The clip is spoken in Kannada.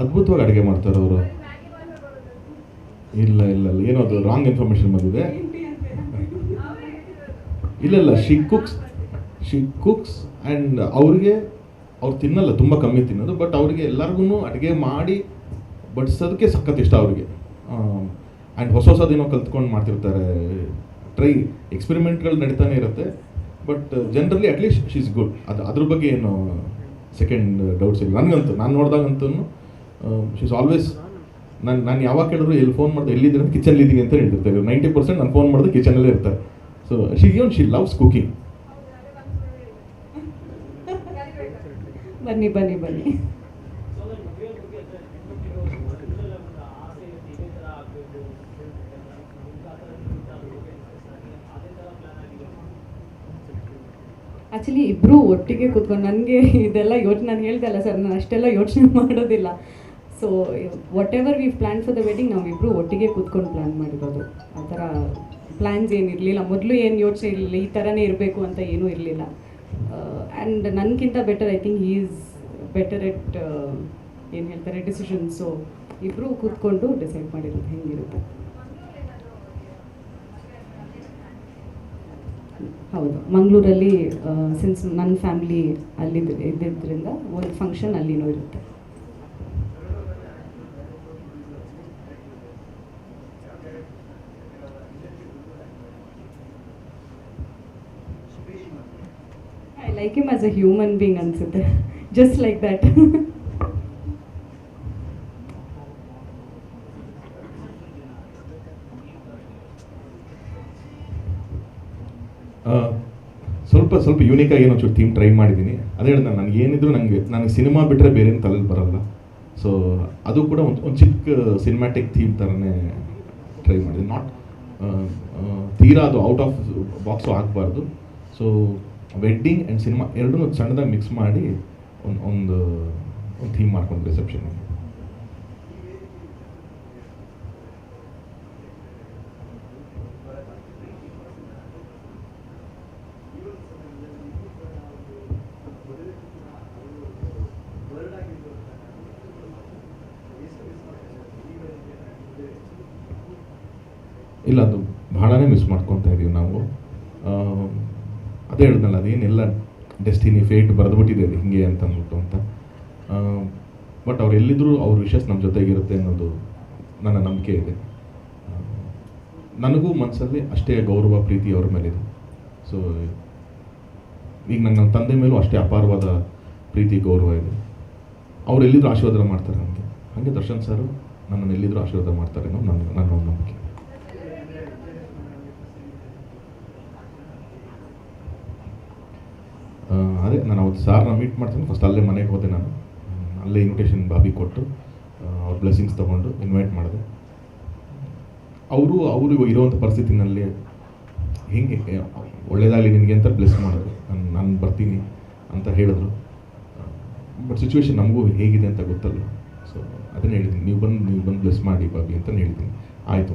ಅದ್ಭುತವಾಗಿ ಅಡುಗೆ ಮಾಡ್ತಾರೆ ಅವರು. ಇಲ್ಲ ಇಲ್ಲ ಇಲ್ಲ. ಏನೋ ಅದು ರಾಂಗ್ ಇನ್ಫಾರ್ಮೇಶನ್ ಬಂದಿದೆ. ಇಲ್ಲ ಇಲ್ಲ. She cooks she cooks and ಅವ್ರಿಗೆ, ಅವ್ರು ತಿನ್ನಲ್ಲ, ತುಂಬ ಕಮ್ಮಿ ತಿನ್ನೋದು ಬಟ್ ಅವ್ರಿಗೆ ಎಲ್ಲರಿಗೂ ಅಡುಗೆ ಮಾಡಿ ಬಡಿಸೋದಕ್ಕೆ ಸಖತ್ ಇಷ್ಟ ಅವ್ರಿಗೆ. ಆ್ಯಂಡ್ ಹೊಸ ಹೊಸದೇನೋ ಕಲ್ತ್ಕೊಂಡು ಮಾಡ್ತಿರ್ತಾರೆ. ಟ್ರೈ ಎಕ್ಸ್ಪೆರಿಮೆಂಟ್ಗಳು ನಡೀತಾನೆ ಇರುತ್ತೆ but generally at least she is good ಅದು, ಅದ್ರ ಬಗ್ಗೆ ಏನು ಸೆಕೆಂಡ್ ಡೌಟ್ಸ್ ಇಲ್ಲ ನನಗಂತೂ, ನಾನು ನೋಡಿದಾಗಂತೂ ಶಿ ಇಸ್ ಆಲ್ವೇಸ್ ನಾನು ನಾನು ಯಾವಾಗ ಕೇಳಿದ್ರು ಎಲ್ಲಿ ಫೋನ್ ಮಾಡಿದೆ ಎಲ್ಲಿದ್ದೀನಿ ಅಂತ ಕಿಚನಲ್ಲಿ ಇದ್ದೀನಿ ಅಂತ ಹೇಳ್ತಿರ್ತಾರೆ. ನೈಂಟಿ ಪರ್ಸೆಂಟ್ ನಾನು ಫೋನ್ ಮಾಡಿದ್ರೆ ಕಿಚನಲ್ಲೇ ಇರ್ತಾರೆ. So she even she loves cooking ಬನ್ನಿ ಬನ್ನಿ ಬನ್ನಿ. ಆ್ಯಕ್ಚುಲಿ ಇಬ್ಬರೂ ಒಟ್ಟಿಗೆ ಕೂತ್ಕೊಂಡು, ನನಗೆ ಇದೆಲ್ಲ ಯೋಚನೆ ನಾನು ಹೇಳ್ದೆ ಅಲ್ಲ ಸರ್, ನಾನು ಅಷ್ಟೆಲ್ಲ ಯೋಚನೆ ಮಾಡೋದಿಲ್ಲ. So whatever we plan for the wedding ನಾವಿಬ್ಬರು ಒಟ್ಟಿಗೆ ಕೂತ್ಕೊಂಡು ಪ್ಲ್ಯಾನ್ ಮಾಡಿರೋದು. ಆ ಥರ ಪ್ಲ್ಯಾನ್ಸ್ ಏನಿರಲಿಲ್ಲ ಮೊದಲು ಏನು ಯೋಚನೆ ಇರಲಿಲ್ಲ. ಈ ಥರನೇ ಇರಬೇಕು ಅಂತ ಏನೂ ಇರಲಿಲ್ಲ. ಆ್ಯಂಡ್ ನನಗಿಂತ better I think is better at ಏನು ಹೇಳ್ತಾರೆ ಡಿಸಿಷನ್ ಸೊ ಇಬ್ಬರು ಕೂತ್ಕೊಂಡು ಡಿಸೈಡ್ ಮಾಡಿರೋದು ಹೆಂಗಿರುತ್ತೆ. ಹೌದು. ಮಂಗಳೂರಲ್ಲಿ ಸಿನ್ಸ್ ನನ್ನ ಫ್ಯಾಮಿಲಿ ಅಲ್ಲಿ ಇದ್ದಿದ್ದರಿಂದ ಒಂದು ಫಂಕ್ಷನ್ ಅಲ್ಲಿನೂ ಇರುತ್ತೆ I like him as a human being ಅನ್ಸುತ್ತೆ. ಜಸ್ಟ್ ಲೈಕ್ ದ್ಯಾಟ್ ಸ್ವಲ್ಪ ಸ್ವಲ್ಪ ಯೂನಿಕಾಗಿ ಏನೋ ಚೂರು ಥೀಮ್ ಟ್ರೈ ಮಾಡಿದ್ದೀನಿ ಅದೇ ಹೇಳಿದ, ನನಗೆ ಏನಿದ್ರು ನನಗೆ ನನಗೆ ಸಿನಿಮಾ ಬಿಟ್ಟರೆ ಬೇರೆ ತಲೆಲಿ ಬರಲ್ಲ. ಸೊ ಅದು ಕೂಡ ಒಂದು ಒಂದು ಚಿಕ್ಕ ಸಿನಿಮ್ಯಾಟಿಕ್ ಥೀಮ್ ಥರನೇ ಟ್ರೈ ಮಾಡಿದೆ. ನಾಟ್ ತೀರಾ ಅದು ಔಟ್ ಆಫ್ ಬಾಕ್ಸು ಆಗಬಾರ್ದು. ಸೊ ವೆಡ್ಡಿಂಗ್ ಆ್ಯಂಡ್ ಸಿನಿಮಾ ಎರಡನ್ನೂ ಸಣ್ಣದಾಗಿ ಮಿಕ್ಸ್ ಮಾಡಿ ಒಂದು ಒಂದು ಒಂದು ಥೀಮ್ ಮಾಡ್ಕೊಂಡು ರಿಸೆಪ್ಷನ್ ಇಲ್ಲ, ಅದು ಭಾಳನೇ ಮಿಸ್ ಮಾಡ್ಕೊತಾ ಇದೀವಿ ನಾವು. ಅದೇ ಹೇಳಿದ್ನಲ್ಲ, ಅದೇನೆಲ್ಲ ಡೆಸ್ಟಿನಿ ಫೇಟ್ ಬರೆದ್ಬಿಟ್ಟಿದೆ ಅದು ಹಿಂಗೆ ಅಂತ ಅಂದ್ಬಿಟ್ಟು ಅಂತ. ಬಟ್ ಅವ್ರು ಎಲ್ಲಿದ್ದರೂ ಅವ್ರ ವಿಷಸ್ ನಮ್ಮ ಜೊತೆಗಿರುತ್ತೆ ಅನ್ನೋದು ನನ್ನ ನಂಬಿಕೆ ಇದೆ. ನನಗೂ ಮನಸ್ಸಲ್ಲಿ ಅಷ್ಟೇ ಗೌರವ, ಪ್ರೀತಿ ಅವ್ರ ಮೇಲಿದೆ. ಸೊ ಈಗ ನನ್ನ ತಂದೆ ಮೇಲೂ ಅಷ್ಟೇ ಅಪಾರವಾದ ಪ್ರೀತಿ, ಗೌರವ ಇದೆ. ಅವ್ರು ಎಲ್ಲಿದ್ರು ಆಶೀರ್ವಾದ ಮಾಡ್ತಾರೆ ನನಗೆ ಹಾಗೆ ದರ್ಶನ್ ಸರ್ ನನ್ನನ್ನು ಎಲ್ಲಿದ್ರು ಆಶೀರ್ವಾದ ಮಾಡ್ತಾರೆ ಅನ್ನೋ ನನ್ನ ನನ್ನ ನಂಬಿಕೆ ಆ, ಅದೇ ನಾನು ಅವತ್ತು ಸಾರ್ನ ಮೀಟ್ ಮಾಡ್ತೀನಿ. ಫಸ್ಟ್ ಅಲ್ಲೇ ಮನೆಗೆ ಹೋದೆ ನಾನು. ಅಲ್ಲೇ ಇನ್ವಿಟೇಷನ್ ಬಾಬಿ ಕೊಟ್ಟು ಅವ್ರ ಬ್ಲೆಸ್ಸಿಂಗ್ಸ್ ತೊಗೊಂಡು ಇನ್ವೈಟ್ ಮಾಡಿದೆ. ಅವರು ಅವರು ಇರೋವಂಥ ಪರಿಸ್ಥಿತಿನಲ್ಲಿ ಹೆಂಗೆ ಒಳ್ಳೇದಾಗಲಿ ನಿನಗೆ ಅಂತ ಬ್ಲೆಸ್ ಮಾಡಿದ್ರು. ನಾನು ನಾನು ಬರ್ತೀನಿ ಅಂತ ಹೇಳಿದ್ರು. ಬಟ್ ಸಿಚುವೇಶನ್ ನಮಗೂ ಹೇಗಿದೆ ಅಂತ ಗೊತ್ತಲ್ಲ. ಸೊ ಅದನ್ನೇ ಹೇಳಿದ್ದೀನಿ. ನೀವು ಬಂದು ನೀವು ಬಂದು ಬ್ಲೆಸ್ ಮಾಡಿ ಬಾಬಿ ಅಂತ ಹೇಳ್ತೀನಿ. ಆಯಿತು.